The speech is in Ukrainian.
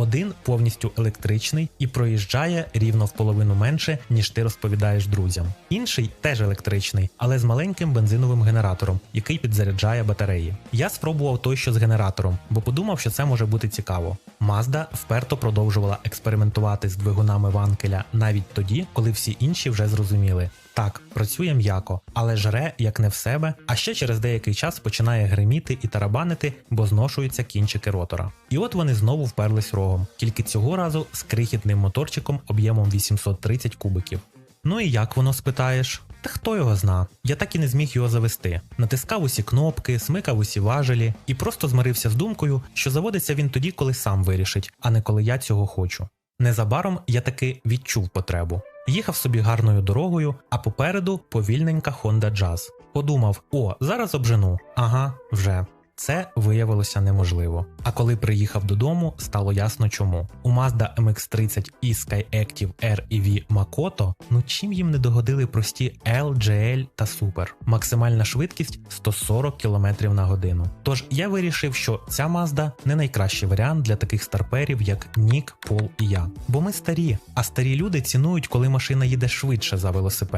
Один повністю електричний і проїжджає рівно в половину менше, ніж ти розповідаєш друзям. Інший теж електричний, але з маленьким бензиновим генератором, який підзаряджає батареї. Я спробував той, що з генератором, бо подумав, що це може бути цікаво. Mazda вперто продовжувала експериментувати з двигунами Ванкеля навіть тоді, коли всі інші вже зрозуміли. Так, працює м'яко, але жре як не в себе, а ще через деякий час починає гриміти і тарабанити, бо зношуються кінчики ротора. І от вони знову вперлись рогом, тільки цього разу з крихітним моторчиком об'ємом 830 кубиків. Ну і як воно спитаєш? Та хто його зна? Я так і не зміг його завести. Натискав усі кнопки, смикав усі важелі і просто змирився з думкою, що заводиться він тоді, коли сам вирішить, а не коли я цього хочу. Незабаром я таки відчув потребу. Їхав собі гарною дорогою, а попереду повільненька Honda Jazz. Подумав: о, зараз обжену. Ага, вже. Це виявилося неможливо. А коли приїхав додому, стало ясно чому. У Mazda MX30 і SkyActiv R і Makoto, ну чим їм не догодили прості L, GL та Super. Максимальна швидкість 140 км на годину. Тож я вирішив, що ця Mazda не найкращий варіант для таких старперів, як Нік, Пол і я. Бо ми старі, а старі люди цінують, коли машина їде швидше за велосипед.